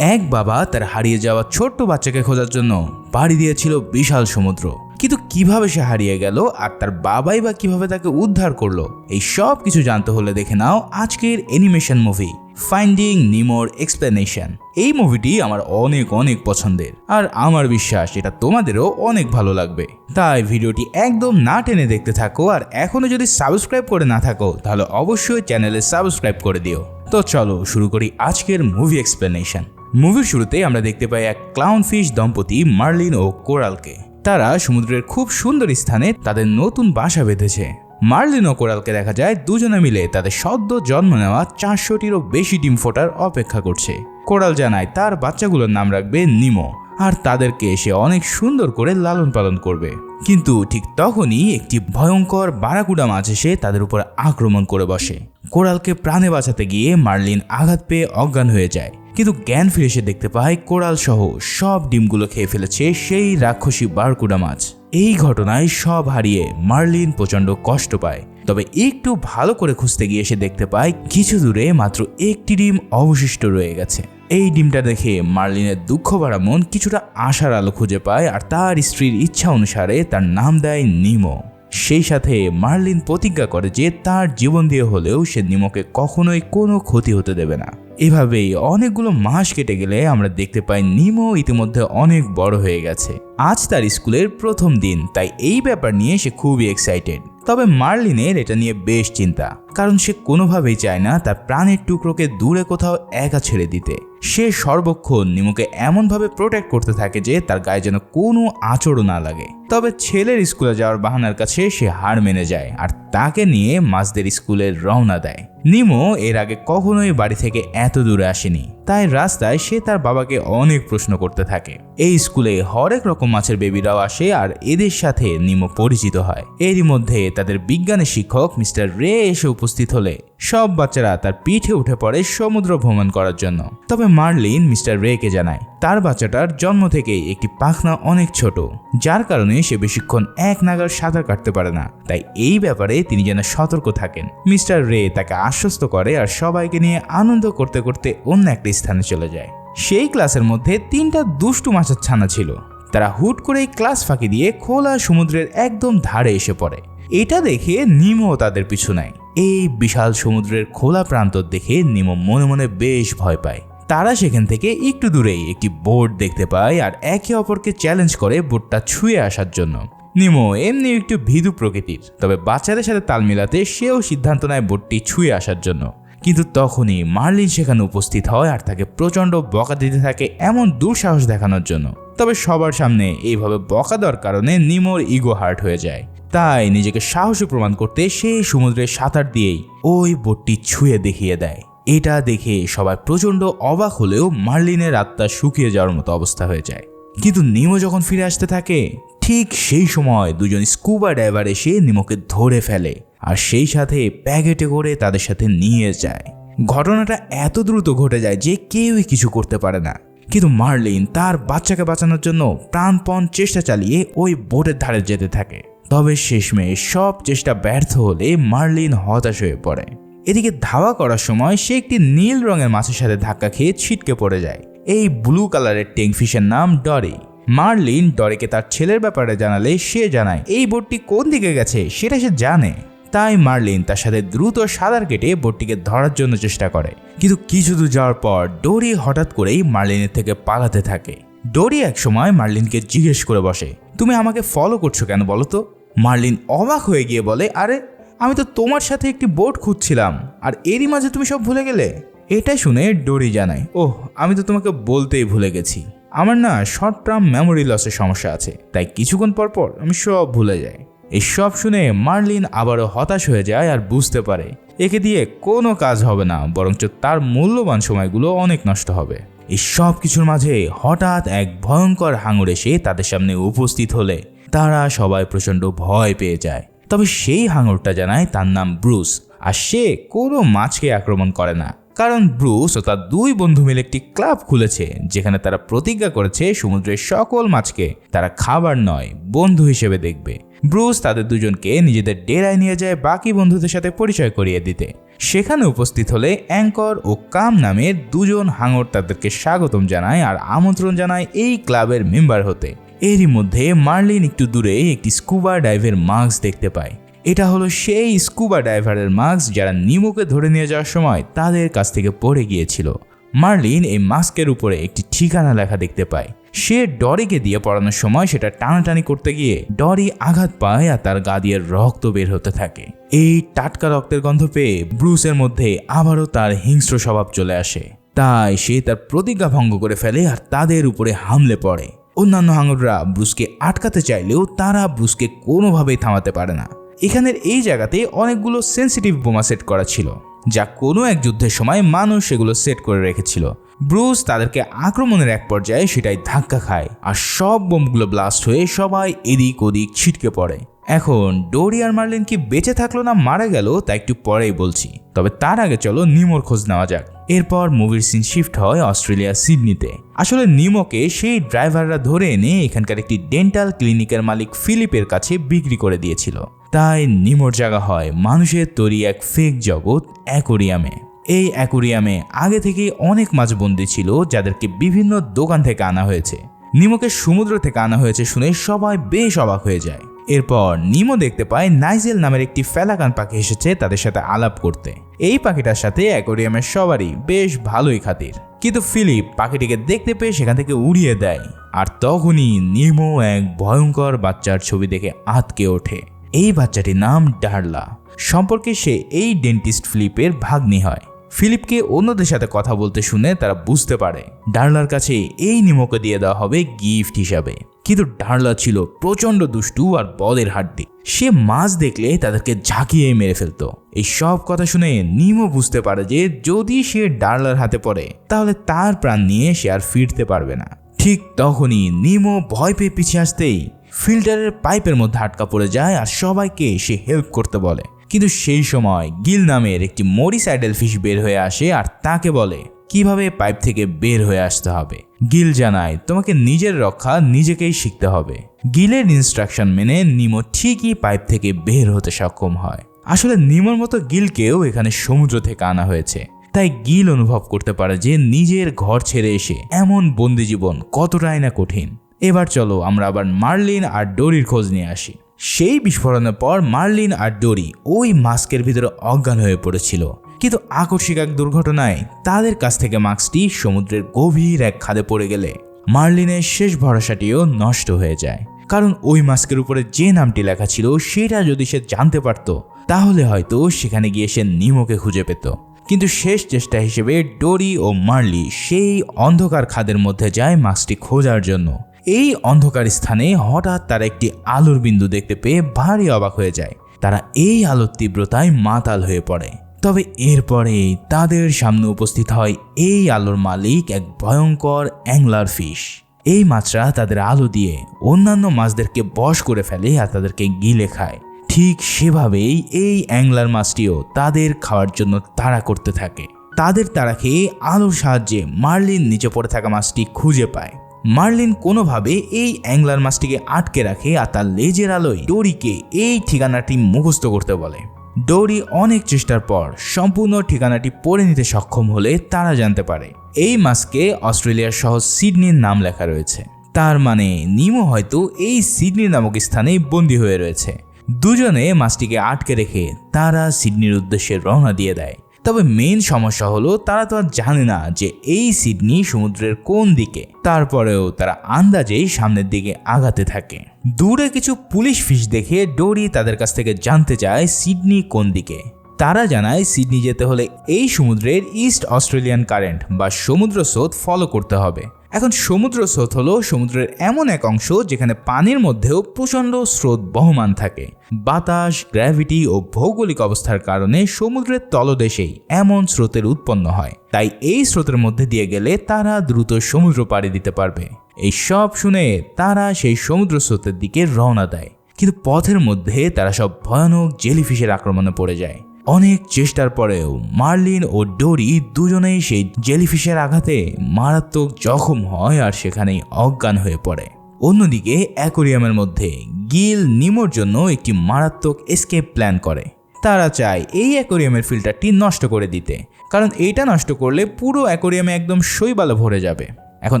এক বাবা তার হারিয়ে যাওয়া ছোট্ট বাচ্চাকে খোঁজার জন্য পাড়ি দিয়েছিল বিশাল সমুদ্র। কিন্তু কীভাবে সে হারিয়ে গেল আর তার বাবাই বা কীভাবে তাকে উদ্ধার করল, এই সব কিছু জানতে হলে দেখে নাও আজকের অ্যানিমেশন মুভি ফাইন্ডিং নিমোর এক্সপ্লেনেশন এই মুভিটি আমার অনেক অনেক পছন্দের। আর আমার বিশ্বাস, এটা তোমাদেরও অনেক ভালো লাগবে। তাই ভিডিওটি একদম না টেনে দেখতে থাকো আর এখনও যদি সাবস্ক্রাইব করে না থাকো, তাহলে অবশ্যই চ্যানেলে সাবস্ক্রাইব করে দিও। তো চলো শুরু করি আজকের মুভি এক্সপ্লেনেশন মুভির শুরুতে আমরা দেখতে পাই এক ক্লাউনফিশ দম্পতি মার্লিন ও কোরালকে। তারা সমুদ্রের খুব সুন্দর স্থানে তাদের নতুন বাসা বেঁধেছে। মার্লিন ও কোরালকে দেখা যায় দুজনে মিলে তাদের সদ্য জন্ম নেওয়া চারশোটিরও বেশি ডিম ফোটার অপেক্ষা করছে। কোরাল জানায় তার বাচ্চাগুলোর নাম রাখবে নিমো, আর তাদেরকে সে অনেক সুন্দর করে লালন পালন করবে। কিন্তু ঠিক তখনই একটি ভয়ঙ্কর বারাকুডা মাছ এসে তাদের উপর আক্রমণ করে বসে। কোরালকে প্রাণে বাঁচাতে গিয়ে মার্লিন আঘাত পেয়ে অজ্ঞান হয়ে যায়। কিন্তু জ্ঞান ফিরে এসে দেখতে পায় কোরাল সহ সব ডিমগুলো খেয়ে ফেলেছে সেই রাক্ষসী বারকুডা মাছ। এই ঘটনায় সব হারিয়ে মার্লিন প্রচণ্ড কষ্ট পায়। তবে একটু ভালো করে খুঁজতে গিয়ে সে দেখতে পায় কিছু দূরে মাত্র একটি ডিম অবশিষ্ট রয়ে গেছে। এই ডিমটা দেখে মার্লিনের দুঃখ ভরা মন কিছুটা আশার আলো খুঁজে পায় আর তার স্ত্রীর ইচ্ছা অনুসারে তার নাম দেয় নিমো। সেই সাথে মার্লিন প্রতিজ্ঞা করে যে তার জীবন দিয়ে হলেও সে নিমোকে কখনোই কোনো ক্ষতি হতে দেবে না। এভাবেই অনেকগুলো মাস কেটে গেলে আমরা দেখতে পাই নিমো ইতিমধ্যে অনেক বড় হয়ে গেছে। আজ তার স্কুলের প্রথম দিন, তাই এই ব্যাপার নিয়ে সে খুবই এক্সাইটেড তবে মার্লিনের এটা নিয়ে বেশ চিন্তা, কারণ সে কোনোভাবেই চায় না তার প্রাণের টুকরোকে দূরে কোথাও একা ছেড়ে দিতে। সে সর্বক্ষণ নিমুকে এমনভাবে প্রোটেক্ট করতে থাকে যে তার গায়ে যেন কোনো আচরও না লাগে। তবে ছেলের স্কুলে যাওয়ার বাহানার কাছে সে হার মেনে যায় আর তাকে নিয়ে মাছদের স্কুলে রওনা দেয়। নিমো এর আগে কখনোই বাড়ি থেকে এত দূরে আসেনি। তাই রাস্তায় সে তার বাবাকে অনেক প্রশ্ন করতে থাকে। এই স্কুলে হরেক রকম মাছের বেবিরাও আসে আর এদের সাথে নিমো পরিচিত হয়। এরই মধ্যে তাদের বিজ্ঞানের শিক্ষক মিস্টার রে এসে উপস্থিত হলে সব বাচ্চারা তার পিঠে উঠে পড়ে সমুদ্র ভ্রমণ করার জন্য। তবে মার্লিন মিস্টার রেকে জানায়, তার বাচ্চাটার জন্ম থেকেই একটি পাখনা অনেক ছোট, যার কারণে সে বেশিক্ষণ এক নাগার সাঁতার কাটতে পারে না। তাই এই ব্যাপারে তিনি যেন সতর্ক থাকেন। মিস্টার রে তাকে আশ্বস্ত করে আর সবাইকে নিয়ে আনন্দ করতে করতে অন্য একটি স্থানে চলে যায়। সেই ক্লাসের মধ্যে তিনটা দুষ্টু মাছের ছানা ছিল। তারা হুট করেই ক্লাস ফাঁকি দিয়ে খোলা সমুদ্রের একদম ধারে এসে পড়ে। এটা দেখে নিমো তাদের পিছু নেয়। এই বিশাল সমুদ্রের খোলা প্রান্ত দেখে নিমো মনে মনে বেশ ভয় পায়। তারা সেখান থেকে একটু দূরেই একটি বোর্ড দেখতে পায় আর একে অপরকে চ্যালেঞ্জ করে বোর্ডটা ছুঁয়ে আসার জন্য। নিমো এমনি একটু ভিদু প্রকৃতির, তবে বাচ্চাদের সাথে তাল মিলাতে সেও সিদ্ধান্ত নেয় বোর্ডটি ছুঁয়ে আসার জন্য। কিন্তু তখনই মার্লিন সেখানে উপস্থিত হয় আর তাকে প্রচণ্ড বকা দিতে থাকে এমন দুঃসাহস দেখানোর জন্য। তবে সবার সামনে এইভাবে বকা দেওয়ার কারণে নিমোর ইগো হার্ট হয়ে যায়। তাই নিজেকে সাহসী প্রমাণ করতে সেই সমুদ্রে সাঁতার দিয়েই ওই বোটটি ছুঁয়ে দেখিয়ে দেয়। এটা দেখে সবাই প্রচণ্ড অবাক হলেও মার্লিনের আত্মা শুকিয়ে যাওয়ার মতো অবস্থা হয়ে যায়। কিন্তু নিমো যখন ফিরে আসতে থাকে, ঠিক সেই সময় দুজন স্কুবা ড্রাইভার এসে নিমোকে ধরে ফেলে। আর সেই সাথে প্যাকেটে করে তাদের সাথে নিয়ে যায়। ঘটনাটা এত দ্রুত ঘটে যায় যে কেউই কিছু করতে পারে না। কিন্তু মার্লিন তার বাচ্চাকে বাঁচানোর জন্য প্রাণপণ চেষ্টা চালিয়ে ওই বোটের ধারে যেতে থাকে। তবে শেষমেশ সব চেষ্টা ব্যর্থ হলে মার্লিন হতাশ হয়ে পড়ে। এদিকে ধাওয়া করার সময় সে একটি নীল রঙের মাছের সাথে ধাক্কা খেয়ে ছিটকে পড়ে যায়। এই ব্লু কালারের টেংফিশের নাম ডরি। মার্লিন ডরিকে তার ছেলের ব্যাপারে জানালে সে জানায়, এই বোটটি কোন দিকে গেছে? সেটা সে জানে। তাই মার্লিন তার সাথে দ্রুত সাঁতার কেটে বোটটিকে ধরার জন্য চেষ্টা করে। কিন্তু কিছু দূর যাওয়ার পর ডোরি হঠাৎ করেই মার্লিনের থেকে পালাতে থাকে। ডোরি একসময় মার্লিনকে জিজ্ঞেস করে বসে, তুমি আমাকে ফলো করছ কেন বলো তো? মার্লিন অবাক হয়ে গিয়ে বলে, আরে, আমি তো তোমার সাথে একটি বোট খুঁজছিলাম, আর এরই মাঝে তুমি সব ভুলে গেলে? এটা শুনে ডোরি জানায়, ওহ, আমি তো তোমাকে বলতেই ভুলে গেছি। আমার না শর্ট টার্ম মেমোরি লসের সমস্যা আছে, তাই কিছুক্ষণ পর পর আমি সব ভুলে যাই। এই সব শুনে মার্লিন আবারও হতাশ হয়ে যায় আর বুঝতে পারে একে দিয়ে কোনো কাজ হবে না, বরঞ্চ তার মূল্যবান সময়গুলো অনেক নষ্ট হবে। এই সব কিছুর মাঝে হঠাৎ এক ভয়ঙ্কর হাঙর এসে তাদের সামনে উপস্থিত হলে তারা সবাই প্রচণ্ড ভয় পেয়ে যায়। তবে সেই হাঙরটা জানায় তার নাম ব্রুস, আর সে কোনো মাছকে আক্রমণ করে না। কারণ ব্রুস ও তার দুই বন্ধু মিলে একটি ক্লাব খুলেছে, যেখানে তারা প্রতিজ্ঞা করেছে সমুদ্রের সকল মাছকে তারা খাবার নয়, বন্ধু হিসেবে দেখবে। ব্রুস তাদের দুজনকে নিজেদের ডেরায় নিয়ে যায় বাকি বন্ধুদের সাথে পরিচয় করিয়ে দিতে। সেখানে উপস্থিত হলে অ্যাঙ্কর ও কাম নামের দুজন হাঙর তাদেরকে স্বাগতম জানায় আর আমন্ত্রণ জানায় এই ক্লাবের মেম্বার হতে। এরই মধ্যে মার্লিন একটু দূরে একটি স্কুবা ডাইভের মাস্ক দেখতে পায়। এটা হলো সেই স্কুবা ডাইভারের মাস্ক যারা নিমুকে ধরে নিয়ে যাওয়ার সময় তাদের কাছ থেকে পড়ে গিয়েছিল। মার্লিন এই মাস্কের উপরে একটি ঠিকানা লেখা দেখতে পায়। সে ডরিকে দিয়ে পড়ানোর সময় সেটা টানাটানি করতে গিয়ে ডরি আঘাত পায় আর তার গা দিয়ে রক্ত বের হতে থাকে। এই টাটকা রক্তের গন্ধ পেয়ে ব্রুসের মধ্যে আবারও তার হিংস্র স্বভাব চলে আসে। তাই সে তার প্রতিজ্ঞা ভঙ্গ করে ফেলে আর তাদের উপরে হামলে পড়ে। অন্যান্য হাঙররা ব্রুসকে আটকাতে চাইলেও তারা ব্রুসকে কোনোভাবেই থামাতে পারে না। এখানের এই জায়গাতে অনেকগুলো সেন্সিটিভ বোমা সেট করা ছিল। যা কোনো এক যুদ্ধের সময় মানুষ সেগুলো সেট করে রেখেছিল। ব্রুস তাদেরকে আক্রমণের এক পর্যায়ে সেটাই ধাক্কা খায় আর সব বোমগুলো ব্লাস্ট হয়ে সবাই এদিক ওদিক ছিটকে পড়ে। এখন ডোরি আর মার্লিন কি বেঁচে থাকল না মারা গেল তা একটু পরেই বলছি। তবে তার আগে চলো নিমোর খোঁজ নেওয়া যাক। এরপর মুভির সিন শিফট হয় অস্ট্রেলিয়া সিডনিতে। আসলে নিমোকে সেই ড্রাইভাররা ধরে এনে এখানকার একটি ডেন্টাল ক্লিনিকের মালিক ফিলিপের কাছে বিক্রি করে দিয়েছিল। তাই নিমোর জায়গা হয় মানুষের তৈরি এক ফেক জগৎ অ্যাকোরিয়ামে। এই অ্যাকোরিয়ামে আগে থেকেই অনেক মাছ বন্দি ছিল যাদেরকে বিভিন্ন দোকান থেকে আনা হয়েছে। নিমোকে সমুদ্র থেকে আনা হয়েছে শুনে সবাই বেশ অবাক হয়ে যায়। এরপর নিমো দেখতে পায় নাইজেল নামের একটি ফেলাকান পাখি এসেছে তাদের সাথে আলাপ করতে। এই পাখিটার সাথে অ্যাকোরিয়ামের সবারই বেশ ভালোই খাতির। কিন্তু ফিলিপ পাখিটিকে দেখতে পেয়ে সেখান থেকে উড়িয়ে দেয়। আর তখনই নিমো এক ভয়ঙ্কর বাচ্চার ছবি দেখে আতকে ওঠে। এই বাচ্চাটির নাম ডারলা। সম্পর্কে সে এই ডেন্টিস্ট ফিলিপের ভাগ্নি হয়। ফিলিপকে অন্যদের সাথে কথা বলতে শুনে তারা বুঝতে পারে, ডার্লার কাছে এই নিমোকে দিয়ে দেওয়া হবে গিফট হিসাবে। কিন্তু ডার্লা ছিল প্রচণ্ড দুষ্টু আর বদের হাড্ডি। সে মাছ দেখলে তাদেরকে ঝাঁকিয়ে মেরে ফেলতো। এই সব কথা শুনে নিমো বুঝতে পারে যে যদি সে ডার্লার হাতে পড়ে, তাহলে তার প্রাণ নিয়ে সে আর ফিরতে পারবে না। ঠিক তখনই নিমো ভয় পেয়ে পিছিয়ে আসতেই ফিল্টারের পাইপের মধ্যে আটকা পড়ে যায় আর সবাইকে সে হেল্প করতে বলে। কিন্তু সেই সময় গিল নামের একটি মরিসাইডেল ফিশ বের হয়ে আসে আর তাকে বলে, কীভাবে পাইপ থেকে বের হয়ে আসতে হবে? গিল জানায়, তোমাকে নিজের রক্ষা নিজেকেই শিখতে হবে। গিলের ইনস্ট্রাকশন মেনে নিমো ঠিকই পাইপ থেকে বের হতে সক্ষম হয়। আসলে নিমোর মতো গিলকেও এখানে সমুদ্র থেকে আনা হয়েছে। তাই গিল অনুভব করতে পারে যে নিজের ঘর ছেড়ে এসে এমন বন্দি জীবন কতটাই না কঠিন। এবার চলো আমরা আবার মার্লিন আর ডোরির খোঁজ নিয়ে আসি। সেই বিস্ফোরণের পর মার্লিন আর ডোরি ওই মাস্কের ভিতরে অজ্ঞান হয়ে পড়েছিল। কিন্তু আকস্মিক এক দুর্ঘটনায় তাদের কাছ থেকে মাস্কটি সমুদ্রের গভীর এক খাদে পড়ে গেলে মার্লিনের শেষ ভরসাটিও নষ্ট হয়ে যায়। কারণ ওই মাস্কের উপরে যে নামটি লেখা ছিল সেটা যদি সে জানতে পারত, তাহলে হয়তো সেখানে গিয়ে সে নিমোকে খুঁজে পেত। কিন্তু শেষ চেষ্টা হিসেবে ডোরি ও মার্লি সেই অন্ধকার খাদের মধ্যে যায় মাস্কটি খোঁজার জন্য। এই অন্ধকার স্থানে হঠাৎ তারা একটি আলোর বিন্দু দেখতে পেয়ে ভারী অবাক হয়ে যায়। তারা এই আলোর তীব্রতায় মাতাল হয়ে পড়ে। তবে এরপরে তাদের সামনে উপস্থিত হয় এই আলোর মালিক এক ভয়ঙ্কর অ্যাংলার ফিশ। এই মাছরা তাদের আলো দিয়ে অন্যান্য মাছদেরকে বশ করে ফেলে আর তাদেরকে গিলে খায়। ঠিক সেভাবেই এই অ্যাংলার মাছটিও তাদের খাওয়ার জন্য তাড়া করতে থাকে। তাদের তাড়া খেয়ে আলোর সাহায্যে মার্লিন নিচে পড়ে থাকা মাছটি খুঁজে পায়। মার্লিন কোনোভাবে এই অ্যাংলার মাছটিকে আটকে রাখে আর তার লেজের আলোয় ডোরিকে এই ঠিকানাটি মুখস্থ করতে বলে। ডোরি অনেক চেষ্টার পর সম্পূর্ণ ঠিকানাটি পড়ে নিতে সক্ষম হলে তারা জানতে পারে, এই মাছকে অস্ট্রেলিয়ার সহ সিডনির নাম লেখা রয়েছে। তার মানে নিমো হয়তো এই সিডনি নামক স্থানে বন্দী হয়ে রয়েছে। দুজনে মাছটিকে আটকে রেখে তারা সিডনির উদ্দেশ্যে রওনা দিয়ে দেয়। তবে মেন সমস্যা হলো তারা তো আর জানে না যে এই সিডনি সমুদ্রের কোন দিকে। তারপরেও তারা আন্দাজেই সামনের দিকে আগাতে থাকে। দূরে কিছু পুলিশ ফিস দেখে ডোরি তাদের কাছ থেকে জানতে চায় সিডনি কোন দিকে। তারা জানায়, সিডনি যেতে হলে এই সমুদ্রের ইস্ট অস্ট্রেলিয়ান কারেন্ট বা সমুদ্র স্রোত ফলো করতে হবে। এখন সমুদ্র স্রোত হলো সমুদ্রের এমন এক অংশ যেখানে পানির মধ্যেও প্রচণ্ড স্রোত বহমান থাকে। বাতাস গ্র্যাভিটি ও ভৌগোলিক অবস্থার কারণে সমুদ্রের তলদেশেই এমন স্রোতের উৎপন্ন হয়। তাই এই স্রোতের মধ্যে দিয়ে গেলে তারা দ্রুত সমুদ্র পাড়ি দিতে পারবে। এই সব শুনে তারা সেই সমুদ্র স্রোতের দিকে রওনা দেয়। কিন্তু পথের মধ্যে তারা সব ভয়ানক জেলিফিশের আক্রমণে পড়ে যায়। অনেক চেষ্টার পরেও মার্লিন ও ডোরি দুজনেই সেই জেলিফিশের আঘাতে মারাত্মক জখম হয় আর সেখানেই অজ্ঞান হয়ে পড়ে। অন্যদিকে অ্যাকোরিয়ামের মধ্যে গিল নিমোর জন্য একটি মারাত্মক এসকেপ প্ল্যান করে। তারা চায় এই অ্যাকোরিয়ামের ফিল্টারটি নষ্ট করে দিতে, কারণ এইটা নষ্ট করলে পুরো অ্যাকোরিয়ামে একদম শৈবালে ভরে যাবে। এখন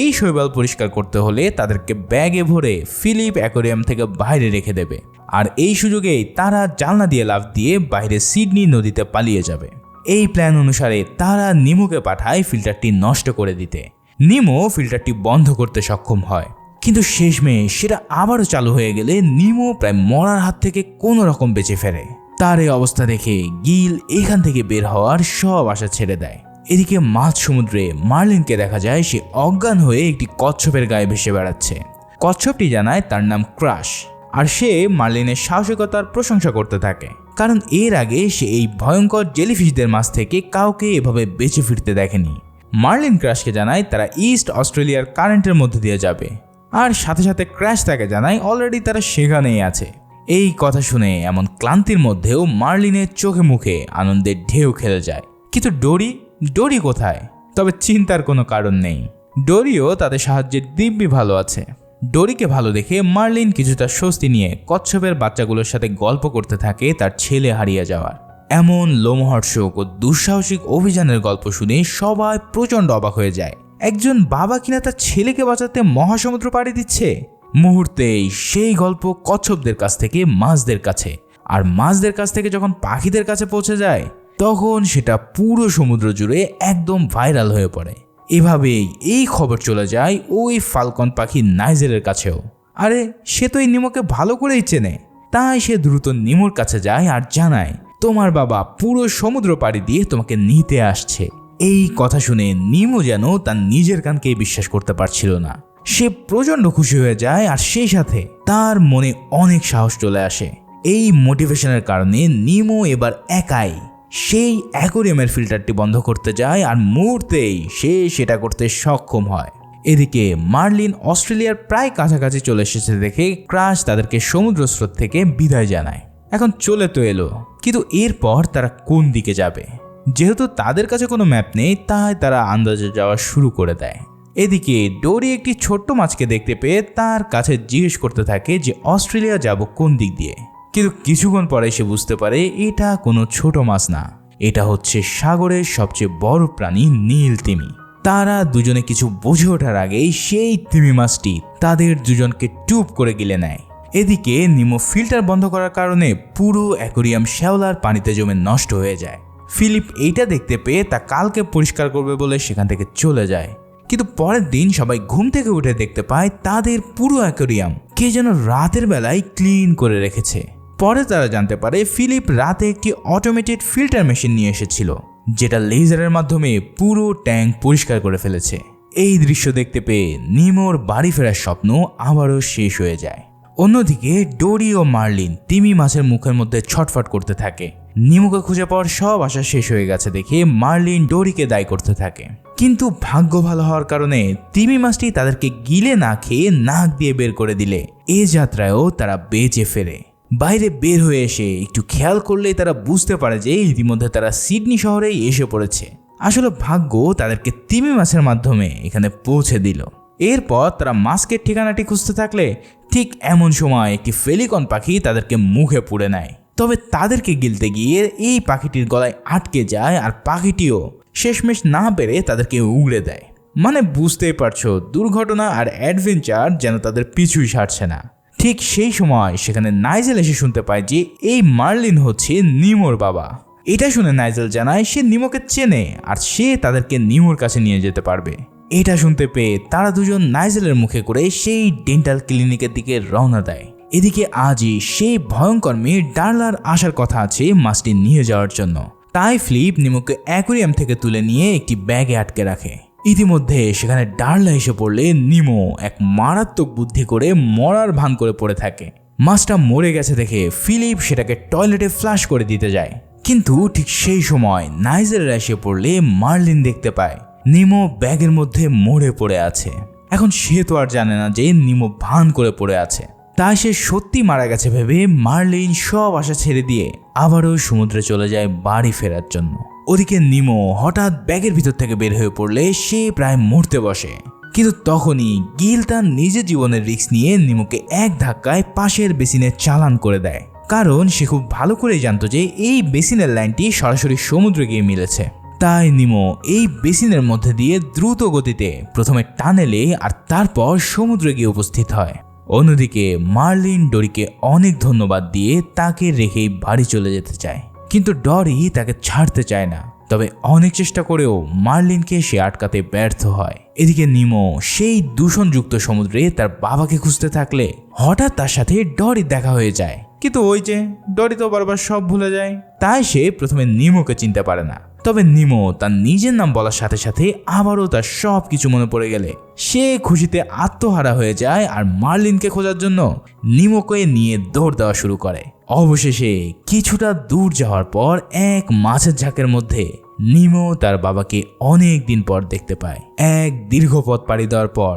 এই শৈবাল পরিষ্কার করতে হলে তাদেরকে ব্যাগে ভরে ফিলিপ অ্যাকোরিয়াম থেকে বাইরে রেখে দেবে। আর এই সুযোগেই তারা জানলা দিয়ে লাফ দিয়ে বাইরে সিডনি নদীতে পালিয়ে যাবে। এই প্ল্যান অনুসারে তারা নিমোকে পাঠায় ফিল্টারটি নষ্ট করে দিতে। নিমো ফিল্টারটি বন্ধ করতে সক্ষম হয়। কিন্তু শেষমেশ সেটা আবারও চালু হয়ে গেলে নিমো প্রায় মরার হাত থেকে কোনো রকম বেঁচে ফেরে। তার এই অবস্থা দেখে গিল এখান থেকে বের হওয়ার সব আশা ছেড়ে দেয়। এদিকে মাঝ সমুদ্রে মার্লিনকে দেখা যায়, সে অজ্ঞান হয়ে একটি কচ্ছপের গায়ে ভেসে বেড়াচ্ছে। কচ্ছপটি জানায় তার নাম ক্রাশ, আর সে মার্লিনের সাহসিকতার প্রশংসা করতে থাকে। কারণ এর আগে সে এই ভয়ঙ্কর জেলিফিশদের মাছ থেকে কাউকে এভাবে বেঁচে ফিরতে দেখেনি। মার্লিন ক্রাশকে জানায়, তারা ইস্ট অস্ট্রেলিয়ার কারেন্টের মধ্যে দিয়ে যাবে। আর সাথে সাথে ক্র্যাশ তাকে জানায়, অলরেডি তারা সেখানেই আছে। এই কথা শুনে এমন ক্লান্তির মধ্যেও মার্লিনের চোখে মুখে আনন্দের ঢেউ খেলে যায়। কিন্তু ডোরি ডোরি কোথায়? তবে চিন্তার কোনো কারণ নেই। ডোরিও তাদের সাহায্যে দিব্যি ভালো আছে। ডোরিকে ভালো দেখে মার্লিন কিছুটা স্বস্তি নিয়ে কচ্ছপের বাচ্চাগুলোর সাথে গল্প করতে থাকে তার ছেলে হারিয়ে যাওয়ার। এমন লোমহর্ষক ও দুঃসাহসিক অভিযানের গল্প শুনে সবাই প্রচণ্ড অবাক হয়ে যায়। একজন বাবা কিনা তার ছেলেকে বাঁচাতে মহাসমুদ্র পাড়ি দিচ্ছে? মুহূর্তেই সেই গল্প কচ্ছপদের কাছ থেকে মাছদের কাছে। আর মাছদের কাছ থেকে যখন পাখিদের কাছে পৌঁছে যায় তখন সেটা পুরো সমুদ্র জুড়ে একদম ভাইরাল হয়ে পড়ে। এভাবেই এই খবর চলে যায় ওই ফালকন পাখি নাইজেলের কাছেও। আরে, সে তো এই নিমোকে ভালো করেই চেনে। তাই সে দ্রুত নিমোর কাছে যায় আর জানায়, তোমার বাবা পুরো সমুদ্র পাড়ি দিয়ে তোমাকে নিতে আসছে। এই কথা শুনে নিমো যেন তার নিজের কানকেই বিশ্বাস করতে পারছিল না। সে প্রচণ্ড খুশি হয়ে যায় আর সেই সাথে তার মনে অনেক সাহস চলে আসে। এই মোটিভেশনের কারণে নিমো এবার একাই সেই অ্যাকোরিয়ামের ফিল্টারটি বন্ধ করতে যায় আর মুহূর্তেই সে সেটা করতে সক্ষম হয়। এদিকে মার্লিন অস্ট্রেলিয়ার প্রায় কাছাকাছি চলে এসেছে দেখে ক্রাশ তাদেরকে সমুদ্র স্রোত থেকে বিদায় জানায়। এখন চলে তো এলো, কিন্তু এরপর তারা কোন দিকে যাবে? যেহেতু তাদের কাছে কোনো ম্যাপ নেই, তাই তারা আন্দাজে যাওয়া শুরু করে দেয়। এদিকে ডোরি একটি ছোট্ট মাছকে দেখতে পেয়ে তার কাছে জিজ্ঞেস করতে থাকে যে অস্ট্রেলিয়া যাব কোন দিক দিয়ে? কিন্তু কিছুক্ষণ পরে সে বুঝতে পারে এটা কোনো ছোট মাছ না। এটা হচ্ছে সাগরের সবচেয়ে বড় প্রাণী নীল তিমি। তারা দুজনে কিছু বুঝে ওঠার আগেই সেই তিমি মাছটি তাদের দুজনকে টুপ করে গিলে নেয়। এদিকে নিমো ফিল্টার বন্ধ করার কারণে পুরো অ্যাকোরিয়াম শ্যাওলার পানিতে জমে নষ্ট হয়ে যায়। ফিলিপ এইটা দেখতে পেয়ে তা কালকে পরিষ্কার করবে বলে সেখান থেকে চলে যায়। কিন্তু পরের দিন সবাই ঘুম থেকে উঠে দেখতে পায় তাদের পুরো অ্যাকোরিয়াম কে যেন রাতের বেলায় ক্লিন করে রেখেছে। পরে তারা জানতে পারে ফিলিপ রাতে একটি অটোমেটেড ফিল্টার মেশিন নিয়ে এসেছিল, যেটা লেজারের মাধ্যমে পুরো ট্যাঙ্ক পরিষ্কার করে ফেলেছে। এই দৃশ্য দেখতে পেয়ে নিমোর বাড়ি ফেরার স্বপ্ন আবারও শেষ হয়ে যায়। অন্যদিকে, ডোরি ও মার্লিন তিমি মাছের মুখের মধ্যে ছটফট করতে থাকে। নিমুকে খুঁজে পাওয়ার সব আশা শেষ হয়ে গেছে দেখে মার্লিন ডোরিকে দায়ী করতে থাকে। কিন্তু ভাগ্য ভালো হওয়ার কারণে তিমি মাছটি তাদেরকে গিলে না খেয়ে নাক দিয়ে বের করে দিলে। এ যাত্রায়ও তারা বেঁচে ফেরে। বাইরে বের হয়ে এসে একটু খেয়াল করলেই তারা বুঝতে পারে যে ইতিমধ্যে তারা সিডনি শহরেই এসে পড়েছে। আসলে ভাগ্য তাদেরকে তিমি মাছের মাধ্যমে এখানে পৌঁছে দিল। এরপর তারা মাস্কের ঠিকানাটি খুঁজতে থাকলে ঠিক এমন সময় একটি ফেলিকন পাখি তাদেরকে মুখে পুড়ে নেয়। তবে তাদেরকে গিলতে গিয়ে এই পাখিটির গলায় আটকে যায় আর পাখিটিও শেষমেশ না পেরে তাদেরকে উগড়ে দেয়। মানে বুঝতেই পারছ, দুর্ঘটনা আর অ্যাডভেঞ্চার যেন তাদের পিছুই ছাড়ছে না। ঠিক সেই সময় সেখানে নাইজেল এসে শুনতে পায় যে এই মার্লিন হচ্ছে নিমোর বাবা। এটা শুনে নাইজেল জানায় সে নিমোকে চেনে আর সে তাদেরকে নিমোর কাছে নিয়ে যেতে পারবে। এটা শুনতে পেয়ে তারা দুজন নাইজেলের মুখে করে সেই ডেন্টাল ক্লিনিকের দিকে রওনা দেয়। এদিকে আজই সেই ভয়ঙ্কর মেয়ে ডার্লার আসার কথা আছে মাছটি নিয়ে যাওয়ার জন্য। তাই ফ্লিপ নিমোকে অ্যাকোরিয়াম থেকে তুলে নিয়ে একটি ব্যাগে আটকে রাখে। ইতিমধ্যে সেখানে ডার্লা এসে পড়লে নিমো এক মারাত্মক বুদ্ধি করে মরার ভান করে পড়ে থাকে। মাছটা মরে গেছে দেখে ফিলিপ সেটাকে টয়লেটে ফ্লাশ করে দিতে যায়। কিন্তু ঠিক সেই সময় নাইজেলরা এসে পড়লে মার্লিন দেখতে পায়, নিমো ব্যাগের মধ্যে মরে পড়ে আছে। এখন সে তো আর জানে না যে নিমো ভান করে পড়ে আছে। তাই সে সত্যি মারা গেছে ভেবে মার্লিন সব আশা ছেড়ে দিয়ে আবারও সমুদ্রে চলে যায় বাড়ি ফেরার জন্য। ওদিকে নিমো হঠাৎ ব্যাগের ভিতর থেকে বের হয়ে পড়লে সে প্রায় মরতে বসে। কিন্তু তখনই গিল তার নিজের জীবনের রিস্ক নিয়ে নিমোকে এক ধাক্কায় পাশের বেসিনে চালান করে দেয়। কারণ সে খুব ভালো করেই জানতো যে এই বেসিনের লাইনটি সরাসরি সমুদ্রে গিয়ে মিলেছে। তাই নিমো এই বেসিনের মধ্যে দিয়ে দ্রুত গতিতে প্রথমে টানেলে আর তারপর সমুদ্রে গিয়ে উপস্থিত হয়। অন্যদিকে মার্লিন ডরিকে অনেক ধন্যবাদ দিয়ে তাকে রেখেই বাড়ি চলে যেতে চায়। কিন্তু ডরি তাকে ছাড়তে চায় না। তবে অনেক চেষ্টা করেও মার্লিনকে সে আটকাতে ব্যর্থ হয়। এদিকে নিমো সেই দূষণযুক্ত সমুদ্রে তার বাবাকে খুঁজতে থাকলে হঠাৎ তার সাথে ডরি দেখা হয়ে যায়। কিন্তু ওই যে ডরি তো বারবার সব ভুলে যায়। তাই সে প্রথমে নিমোকে চিনতে পারে না। তবে নিমো তার নিজের নাম বলার সাথে সাথে আবারও তার সব কিছু মনে পড়ে গেলে। সে খুশিতে আত্মহারা হয়ে যায় আর মার্লিনকে খোঁজার জন্য নিমোকে নিয়ে দৌড় দেওয়া শুরু করে। অবশেষে কিছুটা দূর যাওয়ার পর এক মাছের ঝাঁকের মধ্যে নিমো তার বাবাকে অনেক দিন পর দেখতে পায়। এক দীর্ঘ পথ পাড়ি দেওয়ার পর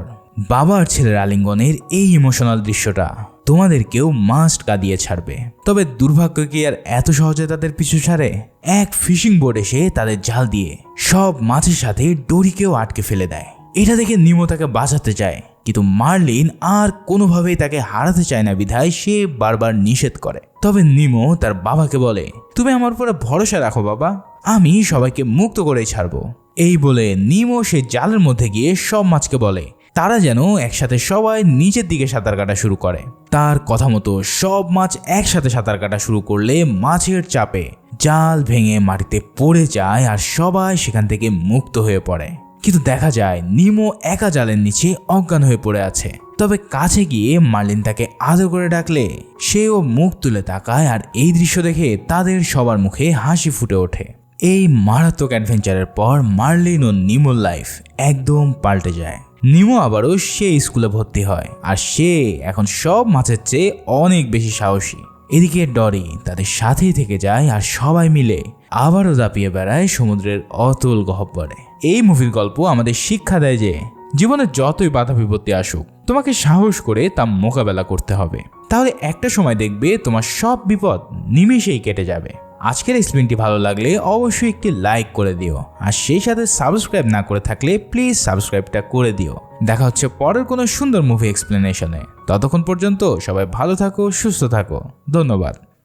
বাবার ছেলের আলিঙ্গনের এই ইমোশনাল দৃশ্যটা তোমাদেরকেও মাস্ট কাঁদিয়ে ছাড়বে। তবে দুর্ভাগ্য কি আর এত সহজে তাদের পিছু ছাড়ে? এক ফিশিং বোর্ড এসে তাদের জাল দিয়ে সব মাছের সাথে ডরিকেও আটকে ফেলে দেয়। এটা দেখে নিমো তাকে বাঁচাতে চায়। কিন্তু মার্লিন আর কোনোভাবেই তাকে হারাতে চায় না বিধায় সে বারবার নিষেধ করে। তবে নিমো তার বাবাকে বলে, তুমি আমার উপরে ভরসা রাখো বাবা। আমি সবাইকে মুক্ত করেই ছাড়বো। এই বলে নিমো সে জালের মধ্যে গিয়ে সব মাছকে বলে, তারা যেন একসাথে সবাই নিচের দিকে সাঁতার কাটা শুরু করে। তার কথা মতো সব মাছ একসাথে সাঁতার কাটা শুরু করলে মাছের চাপে জাল ভেঙে মাটিতে পড়ে যায় আর সবাই সেখান থেকে মুক্ত হয়ে পড়ে। কিন্তু দেখা যায়, নিমো একা জালের নিচে অজ্ঞান হয়ে পড়ে আছে। তবে কাছে গিয়ে মার্লিন তাকে আদর করে ডাকলে, সেও মুখ তুলে তাকায় আর এই দৃশ্য দেখে তাদের সবার মুখে হাসি ফুটে ওঠে। এই মারাত্মক অ্যাডভেঞ্চারের পর মার্লিন ও নিমোর লাইফ একদম পাল্টে যায়। নিমো আবারও সে স্কুলে ভর্তি হয় আর সে এখন সব মাছের চেয়ে অনেক বেশি সাহসী। এদিকে ডরি তাদের সাথেই থেকে যায় আর সবাই মিলে আবারও দাপিয়ে বেড়ায় সমুদ্রের অতল গহ্বরে। এই মুভির গল্প আমাদের শিক্ষা দেয় যে জীবনে যতই বাধা বিপত্তি আসুক, তোমাকে সাহস করে তা মোকাবেলা করতে হবে। তাহলে একটা সময় দেখবে তোমার সব বিপদ নিমেষেই কেটে যাবে। আজকের এক্সপ্লেনটি ভালো লাগলে অবশ্যই একটি লাইক করে দিও। আর সেই সাথে সাবস্ক্রাইব না করে থাকলে প্লিজ সাবস্ক্রাইবটা করে দিও। দেখা হচ্ছে পরের কোনো সুন্দর মুভি এক্সপ্লেনেশনে ততক্ষণ পর্যন্ত সবাই ভালো থাকো, সুস্থ থাকো। ধন্যবাদ।